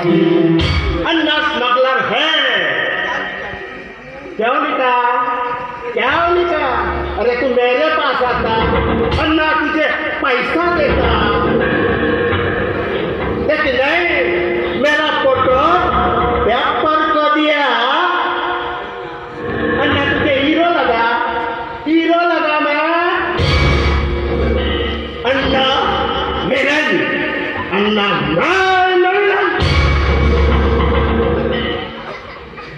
अन्ना smuggler है। क्यों निका क्या निका अरे तू मेरे पास आता। अन्ना तुझे पैसा देता। लेकिन नहीं, मेरा फ़ोटो पेपर को दिया। अन्ना तुझे हीरो लगा। हीरो लगा मैं। अन्ना मिलन अन्ना मिलन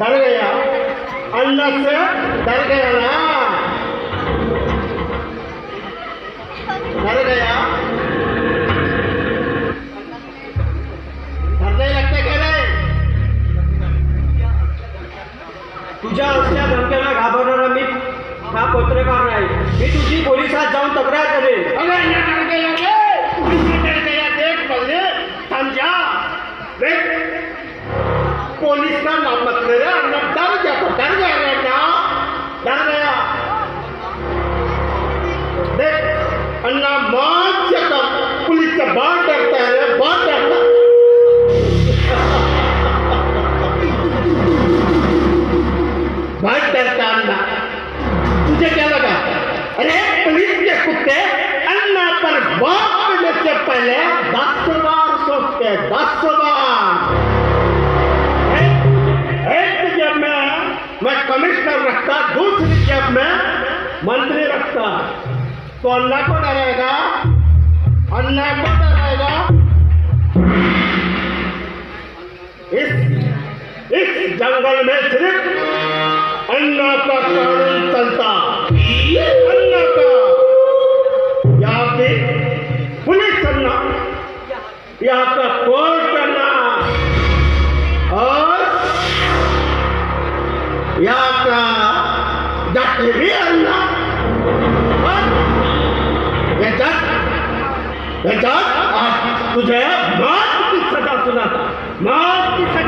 डर गया। अंदर से डर गया ना। डर गया। डरने लगते कह रहे तुझ्या असल्या धमक्यांना घाबरणारा मी हा पत्रकार नाही मी तुझी पोलिसात जाऊन तक्रार करेन अरे अन्ना डर गया रे अन्ना डर गया देख बल्ले समझा देख पुलिस का नाम मत ले रे अन्ना डर गया तो डर गया रे क्या डर गया। देख, अन्ना मौत से कम पुलिस से बहुत डरता है बहुत डरता है। बहुत डरता अन्ना। तुझे क्या लगा? अरे, पुलिस के कुत्ते रखता तो अन्ना को डरेगा? अन्ना को डरेगा? इस इस जंगल में सिर्फ़ अन्ना का कानून चलता। अन्ना का। यहाँ पे पुलिस अन्ना यहाँ का कोर्ट अन्ना और यहाँ का डॉक्टर भी अन्ना जज आज तुझे मौत की सजा सुनाता मौत की सजा